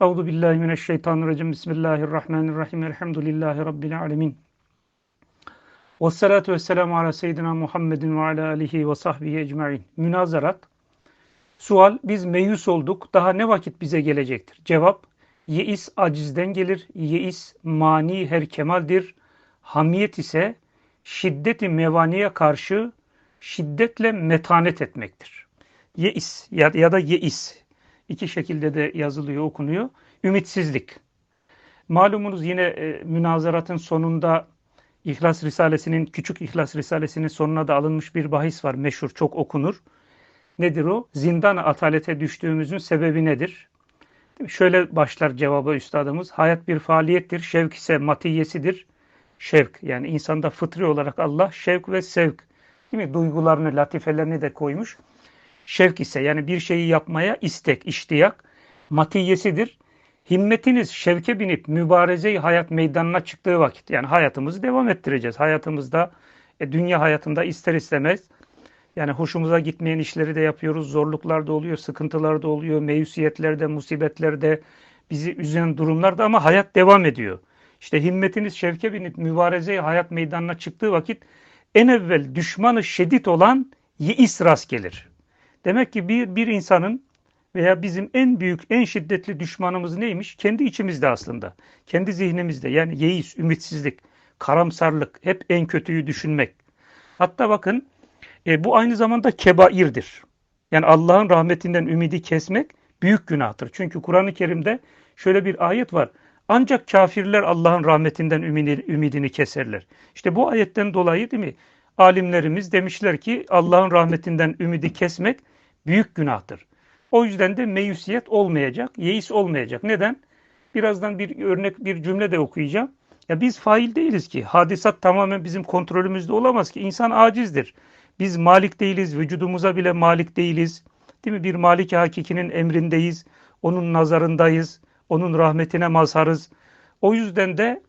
Euzu billahi mineşşeytanirracim. Bismillahirrahmanirrahim. Elhamdülillahi rabbil alamin. Ves salatu vesselamu ala seyyidina Muhammedin ve ala alihi ve sahbihi ecmaîn. Münazarat. Sual: Biz meyus olduk. Daha ne vakit bize gelecektir? Cevap: Yeis acizden gelir. Yeis mani her kemaldir. Hamiyet ise şiddeti mevaniye karşı şiddetle metanet etmektir. Yeis ya, ya da yeis iki şekilde de yazılıyor, okunuyor. Ümitsizlik. Malumunuz yine e, münazaratın sonunda İhlas Risalesi'nin, Küçük İhlas Risalesi'nin sonuna da alınmış bir bahis var. Meşhur, çok okunur. Nedir o? Zindan atalete düştüğümüzün sebebi nedir? Şöyle başlar cevabı üstadımız. Hayat bir faaliyettir, şevk ise matiyesidir. Şevk yani insanda fıtri olarak Allah şevk ve sevk değil mi? duygularını, latifelerini de koymuş şevk ise yani bir şeyi yapmaya istek, iştiyak matiyesidir. Himmetiniz şevke binip mübarezeyi hayat meydanına çıktığı vakit yani hayatımızı devam ettireceğiz. Hayatımızda e, dünya hayatında ister istemez yani hoşumuza gitmeyen işleri de yapıyoruz. Zorluklar da oluyor, sıkıntılar da oluyor, meyusiyetlerde, musibetlerde bizi üzen durumlar da ama hayat devam ediyor. İşte himmetiniz şevke binip mübarezeyi hayat meydanına çıktığı vakit en evvel düşmanı şiddet olan yeis rast gelir. Demek ki bir, bir insanın veya bizim en büyük, en şiddetli düşmanımız neymiş? Kendi içimizde aslında. Kendi zihnimizde. Yani yeis, ümitsizlik, karamsarlık, hep en kötüyü düşünmek. Hatta bakın e, bu aynı zamanda kebairdir. Yani Allah'ın rahmetinden ümidi kesmek büyük günahtır. Çünkü Kur'an-ı Kerim'de şöyle bir ayet var. Ancak kafirler Allah'ın rahmetinden ümidini, ümidini keserler. İşte bu ayetten dolayı değil mi? Alimlerimiz demişler ki Allah'ın rahmetinden ümidi kesmek büyük günahtır. O yüzden de meyusiyet olmayacak, yeis olmayacak. Neden? Birazdan bir örnek, bir cümle de okuyacağım. Ya biz fail değiliz ki. Hadisat tamamen bizim kontrolümüzde olamaz ki. İnsan acizdir. Biz malik değiliz, vücudumuza bile malik değiliz. Değil mi? Bir malik hakikinin emrindeyiz. Onun nazarındayız. Onun rahmetine mazharız. O yüzden de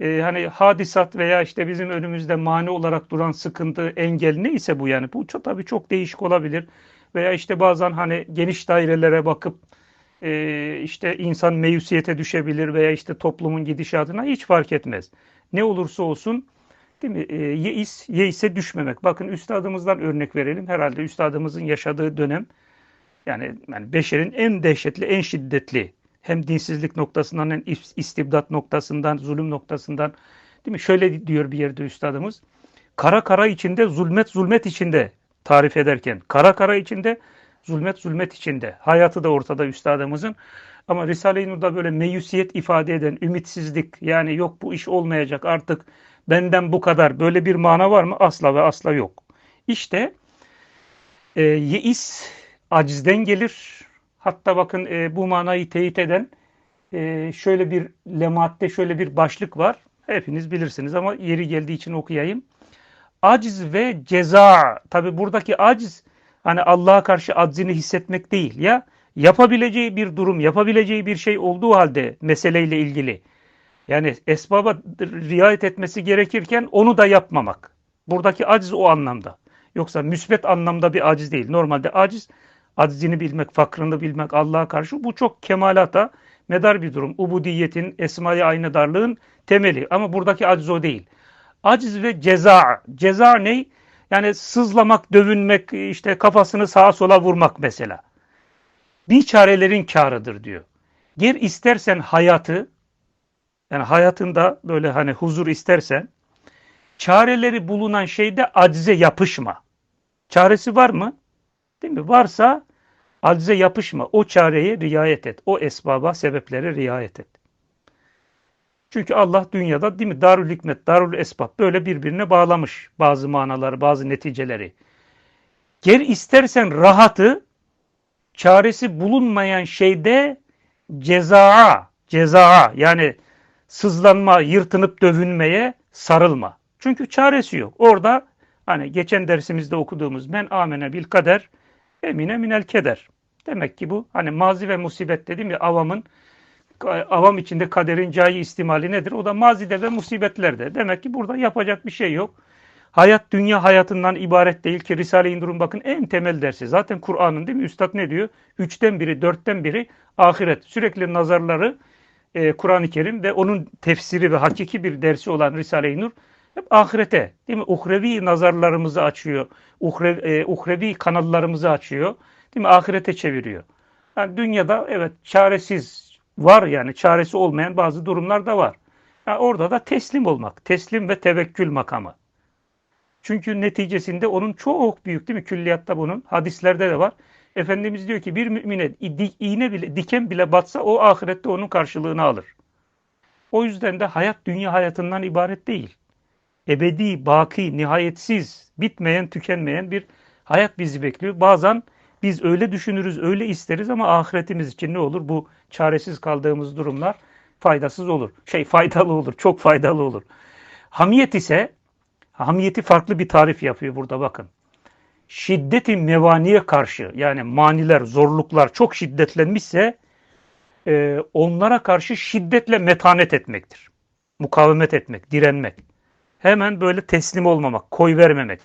e, hani hadisat veya işte bizim önümüzde mani olarak duran sıkıntı, engel neyse bu yani. Bu çok, tabii çok değişik olabilir veya işte bazen hani geniş dairelere bakıp e, işte insan meyusiyete düşebilir veya işte toplumun gidişatına hiç fark etmez. Ne olursa olsun değil mi? E, yeis, yeise düşmemek. Bakın üstadımızdan örnek verelim. Herhalde üstadımızın yaşadığı dönem yani, yani beşerin en dehşetli, en şiddetli hem dinsizlik noktasından hem istibdat noktasından, zulüm noktasından değil mi? Şöyle diyor bir yerde üstadımız. Kara kara içinde, zulmet zulmet içinde tarif ederken kara kara içinde, zulmet zulmet içinde. Hayatı da ortada üstadımızın. Ama Risale-i Nur'da böyle meyusiyet ifade eden, ümitsizlik yani yok bu iş olmayacak artık benden bu kadar böyle bir mana var mı? Asla ve asla yok. İşte e, yeis acizden gelir. Hatta bakın e, bu manayı teyit eden e, şöyle bir lematte şöyle bir başlık var. Hepiniz bilirsiniz ama yeri geldiği için okuyayım aciz ve ceza. Tabi buradaki aciz hani Allah'a karşı aczini hissetmek değil ya. Yapabileceği bir durum, yapabileceği bir şey olduğu halde meseleyle ilgili. Yani esbaba riayet etmesi gerekirken onu da yapmamak. Buradaki aciz o anlamda. Yoksa müsbet anlamda bir aciz değil. Normalde aciz, aczini bilmek, fakrını bilmek Allah'a karşı bu çok kemalata medar bir durum. Ubudiyetin, esmaya aynı darlığın temeli. Ama buradaki aciz o değil. Aciz ve ceza. Ceza ne? Yani sızlamak, dövünmek, işte kafasını sağa sola vurmak mesela. Bir çarelerin karıdır diyor. Gir istersen hayatı, yani hayatında böyle hani huzur istersen, çareleri bulunan şeyde acize yapışma. Çaresi var mı? Değil mi? Varsa acize yapışma. O çareye riayet et. O esbaba, sebeplere riayet et. Çünkü Allah dünyada değil mi darül hikmet, darül esbab böyle birbirine bağlamış bazı manaları, bazı neticeleri. Gel istersen rahatı çaresi bulunmayan şeyde cezaa, cezaa yani sızlanma, yırtınıp dövünmeye sarılma. Çünkü çaresi yok. Orada hani geçen dersimizde okuduğumuz men amene bil kader emine minel keder. Demek ki bu hani mazi ve musibet dediğim ya avamın avam içinde kaderin cayi istimali nedir? O da mazide ve musibetlerde. Demek ki burada yapacak bir şey yok. Hayat dünya hayatından ibaret değil ki Risale-i Nur'un bakın en temel dersi. Zaten Kur'an'ın değil mi? Üstad ne diyor? Üçten biri, dörtten biri ahiret. Sürekli nazarları e, Kur'an-ı Kerim ve onun tefsiri ve hakiki bir dersi olan Risale-i Nur hep ahirete, değil mi? Uhrevi nazarlarımızı açıyor. Uhrevi, e, uhrevi kanallarımızı açıyor. Değil mi? Ahirete çeviriyor. Yani dünyada evet çaresiz var yani çaresi olmayan bazı durumlar da var. Yani orada da teslim olmak, teslim ve tevekkül makamı. Çünkü neticesinde onun çok büyük değil mi? Külliyatta bunun, hadislerde de var. Efendimiz diyor ki bir mümine iğne bile, diken bile batsa o ahirette onun karşılığını alır. O yüzden de hayat dünya hayatından ibaret değil. Ebedi, baki, nihayetsiz, bitmeyen, tükenmeyen bir hayat bizi bekliyor. Bazen biz öyle düşünürüz, öyle isteriz ama ahiretimiz için ne olur? Bu çaresiz kaldığımız durumlar faydasız olur. Şey faydalı olur, çok faydalı olur. Hamiyet ise, hamiyeti farklı bir tarif yapıyor burada bakın. Şiddeti mevaniye karşı yani maniler, zorluklar çok şiddetlenmişse e, onlara karşı şiddetle metanet etmektir. Mukavemet etmek, direnmek. Hemen böyle teslim olmamak, koy vermemek,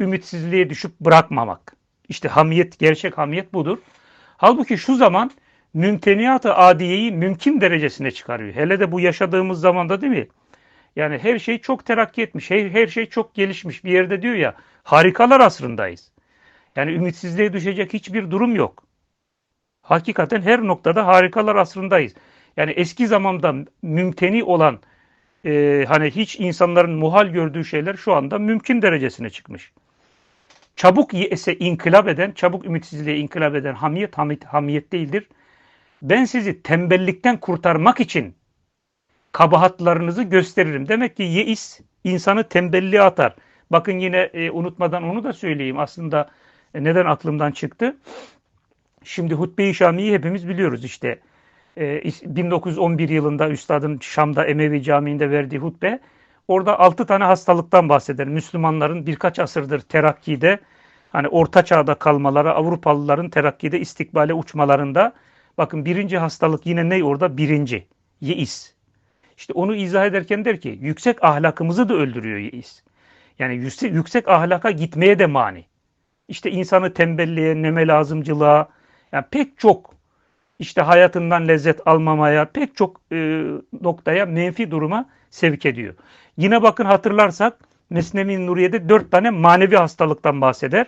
ümitsizliğe düşüp bırakmamak. İşte hamiyet, gerçek hamiyet budur. Halbuki şu zaman mümteniyat-ı adiyeyi mümkün derecesine çıkarıyor. Hele de bu yaşadığımız zamanda değil mi? Yani her şey çok terakki etmiş, her, her şey çok gelişmiş. Bir yerde diyor ya, harikalar asrındayız. Yani ümitsizliğe düşecek hiçbir durum yok. Hakikaten her noktada harikalar asrındayız. Yani eski zamanda mümteni olan, e, hani hiç insanların muhal gördüğü şeyler şu anda mümkün derecesine çıkmış çabuk ise inkılap eden, çabuk ümitsizliğe inkılap eden hamiyet, hamiyet, hamiyet değildir. Ben sizi tembellikten kurtarmak için kabahatlarınızı gösteririm. Demek ki yeis insanı tembelliğe atar. Bakın yine e, unutmadan onu da söyleyeyim. Aslında e, neden aklımdan çıktı? Şimdi Hutbe-i Şami'yi hepimiz biliyoruz işte. E, 1911 yılında Üstad'ın Şam'da Emevi Camii'nde verdiği hutbe Orada altı tane hastalıktan bahseder. Müslümanların birkaç asırdır terakkide, hani orta çağda kalmaları, Avrupalıların terakkide istikbale uçmalarında. Bakın birinci hastalık yine ne orada? Birinci. Yeis. İşte onu izah ederken der ki yüksek ahlakımızı da öldürüyor yeis. Yani yüksek, yüksek ahlaka gitmeye de mani. İşte insanı tembelliğe, neme lazımcılığa, yani pek çok işte hayatından lezzet almamaya, pek çok e, noktaya, menfi duruma sevk ediyor. Yine bakın hatırlarsak Mesnevi Nuriye'de dört tane manevi hastalıktan bahseder.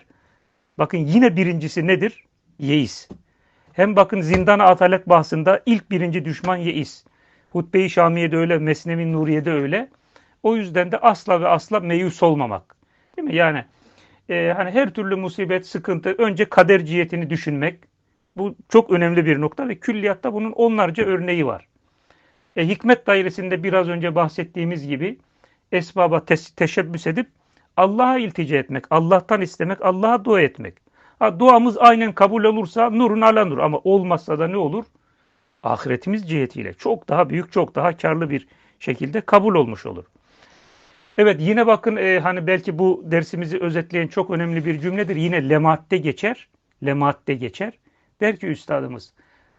Bakın yine birincisi nedir? Yeis. Hem bakın zindana atalet bahsında ilk birinci düşman yeis. Hutbe-i Şamiye'de öyle, Mesnevi Nuriye'de öyle. O yüzden de asla ve asla meyus olmamak. Değil mi? Yani e, hani her türlü musibet, sıkıntı önce kader cihetini düşünmek. Bu çok önemli bir nokta ve külliyatta bunun onlarca örneği var. E, hikmet dairesinde biraz önce bahsettiğimiz gibi esbaba te teşebbüs edip Allah'a iltica etmek, Allah'tan istemek, Allah'a dua etmek. Ha, duamız aynen kabul olursa nurun ala nur ama olmazsa da ne olur? Ahiretimiz cihetiyle çok daha büyük, çok daha karlı bir şekilde kabul olmuş olur. Evet yine bakın e, hani belki bu dersimizi özetleyen çok önemli bir cümledir. Yine lematte geçer. Lematte geçer. Der ki üstadımız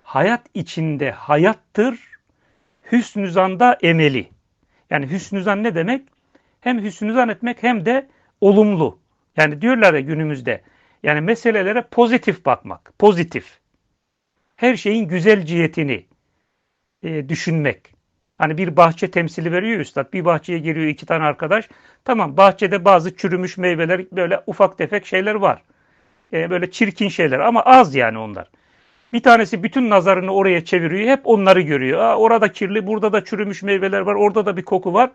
hayat içinde hayattır, hüsnü zanda emeli. Yani hüsnü ne demek? Hem hüsnü etmek hem de olumlu. Yani diyorlar ya günümüzde yani meselelere pozitif bakmak. Pozitif. Her şeyin güzel cihetini e, düşünmek. Hani bir bahçe temsili veriyor üstad. Bir bahçeye giriyor iki tane arkadaş. Tamam bahçede bazı çürümüş meyveler böyle ufak tefek şeyler var. E, böyle çirkin şeyler ama az yani onlar. Bir tanesi bütün nazarını oraya çeviriyor. Hep onları görüyor. Aa, orada kirli, burada da çürümüş meyveler var, orada da bir koku var.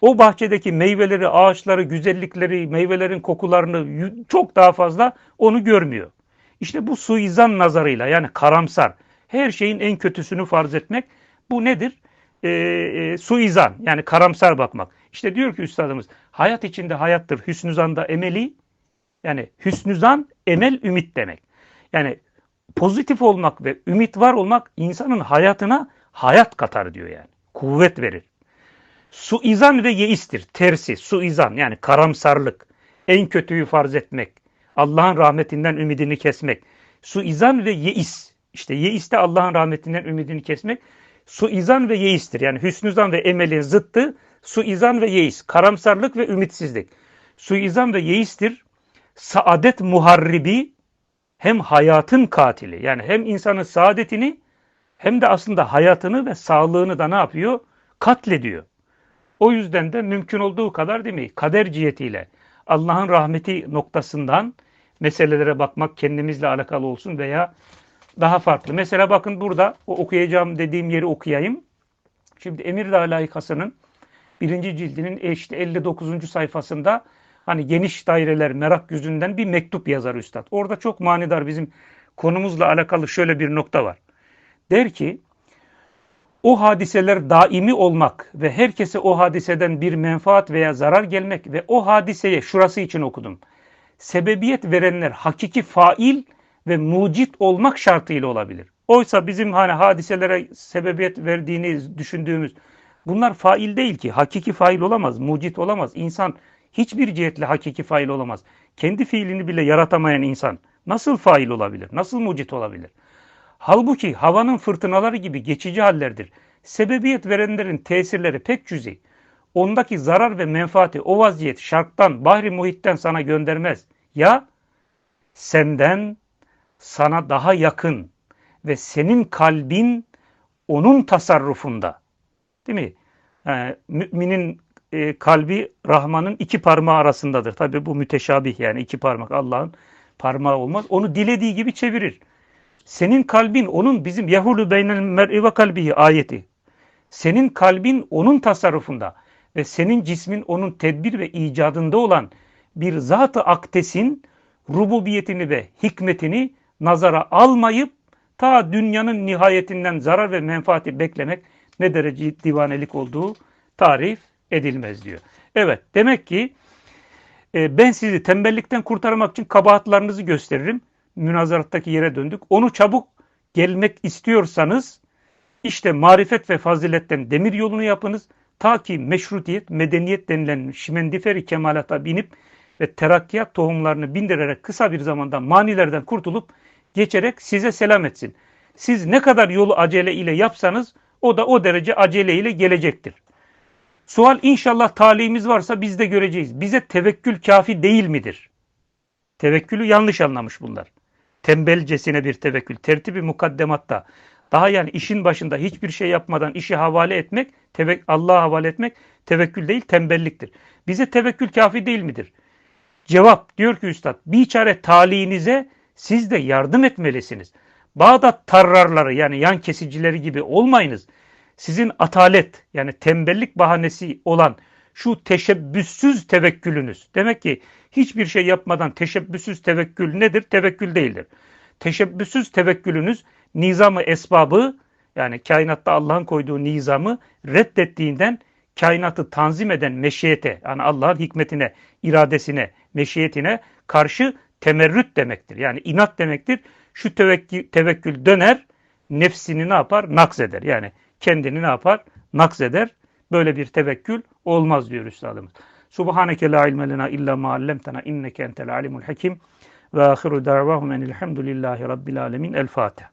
O bahçedeki meyveleri, ağaçları, güzellikleri, meyvelerin kokularını çok daha fazla onu görmüyor. İşte bu suizan nazarıyla yani karamsar, her şeyin en kötüsünü farz etmek bu nedir? E, e, suizan yani karamsar bakmak. İşte diyor ki üstadımız hayat içinde hayattır, hüsnüzanda emeli yani hüsnüzan emel ümit demek. Yani pozitif olmak ve ümit var olmak insanın hayatına hayat katar diyor yani. Kuvvet verir. Suizan ve yeistir. Tersi, suizan yani karamsarlık. En kötüyü farz etmek. Allah'ın rahmetinden ümidini kesmek. Suizan ve yeis. İşte yeis de Allah'ın rahmetinden ümidini kesmek. Suizan ve yeistir. Yani hüsnüzan ve emelin zıttı suizan ve yeis. Karamsarlık ve ümitsizlik. Suizan ve yeistir. Saadet muharribi hem hayatın katili. Yani hem insanın saadetini hem de aslında hayatını ve sağlığını da ne yapıyor? Katlediyor. O yüzden de mümkün olduğu kadar değil mi? Kader cihetiyle Allah'ın rahmeti noktasından meselelere bakmak kendimizle alakalı olsun veya daha farklı. Mesela bakın burada o okuyacağım dediğim yeri okuyayım. Şimdi Emirdağ Layıkası'nın birinci cildinin işte 59. sayfasında hani geniş daireler merak yüzünden bir mektup yazar üstad. Orada çok manidar bizim konumuzla alakalı şöyle bir nokta var. Der ki o hadiseler daimi olmak ve herkese o hadiseden bir menfaat veya zarar gelmek ve o hadiseye şurası için okudum. Sebebiyet verenler hakiki fail ve mucit olmak şartıyla olabilir. Oysa bizim hani hadiselere sebebiyet verdiğini düşündüğümüz bunlar fail değil ki. Hakiki fail olamaz, mucit olamaz. İnsan hiçbir cihetle hakiki fail olamaz. Kendi fiilini bile yaratamayan insan nasıl fail olabilir? Nasıl mucit olabilir? Halbuki havanın fırtınaları gibi geçici hallerdir. Sebebiyet verenlerin tesirleri pek cüzi. Ondaki zarar ve menfaati o vaziyet şarktan, bahri muhitten sana göndermez. Ya senden sana daha yakın ve senin kalbin onun tasarrufunda. Değil mi? Yani, müminin e, kalbi Rahman'ın iki parmağı arasındadır. Tabi bu müteşabih yani iki parmak Allah'ın parmağı olmaz. Onu dilediği gibi çevirir. Senin kalbin onun bizim Yahulu beynel mer'i ve kalbihi ayeti. Senin kalbin onun tasarrufunda ve senin cismin onun tedbir ve icadında olan bir zat-ı aktesin rububiyetini ve hikmetini nazara almayıp ta dünyanın nihayetinden zarar ve menfaati beklemek ne derece divanelik olduğu tarif edilmez diyor. Evet demek ki e, ben sizi tembellikten kurtarmak için kabahatlarınızı gösteririm. Münazarattaki yere döndük. Onu çabuk gelmek istiyorsanız işte marifet ve faziletten demir yolunu yapınız. Ta ki meşrutiyet, medeniyet denilen şimendiferi kemalata binip ve terakkiyat tohumlarını bindirerek kısa bir zamanda manilerden kurtulup geçerek size selam etsin. Siz ne kadar yolu acele ile yapsanız o da o derece acele ile gelecektir. Sual inşallah talihimiz varsa biz de göreceğiz. Bize tevekkül kafi değil midir? Tevekkülü yanlış anlamış bunlar. Tembelcesine bir tevekkül. Tertibi mukaddematta. Daha yani işin başında hiçbir şey yapmadan işi havale etmek, Allah'a havale etmek tevekkül değil tembelliktir. Bize tevekkül kafi değil midir? Cevap diyor ki üstad, bir çare talihinize siz de yardım etmelisiniz. Bağdat tarrarları yani yan kesicileri gibi olmayınız. Sizin atalet yani tembellik bahanesi olan şu teşebbüssüz tevekkülünüz. Demek ki hiçbir şey yapmadan teşebbüssüz tevekkül nedir? Tevekkül değildir. Teşebbüssüz tevekkülünüz nizamı esbabı yani kainatta Allah'ın koyduğu nizamı reddettiğinden kainatı tanzim eden meşiyete yani Allah'ın hikmetine, iradesine, meşiyetine karşı temerrüt demektir. Yani inat demektir. Şu tevekkül, tevekkül döner, nefsini ne yapar? Naks eder. Yani kendini ne yapar? Naks eder. Böyle bir tevekkül olmaz diyor Üstadımız. Subhaneke la ilme lena illa ma allamtana inneke entel alimul hakim ve ahiru davahum enilhamdülillahi rabbil alemin. El Fatiha.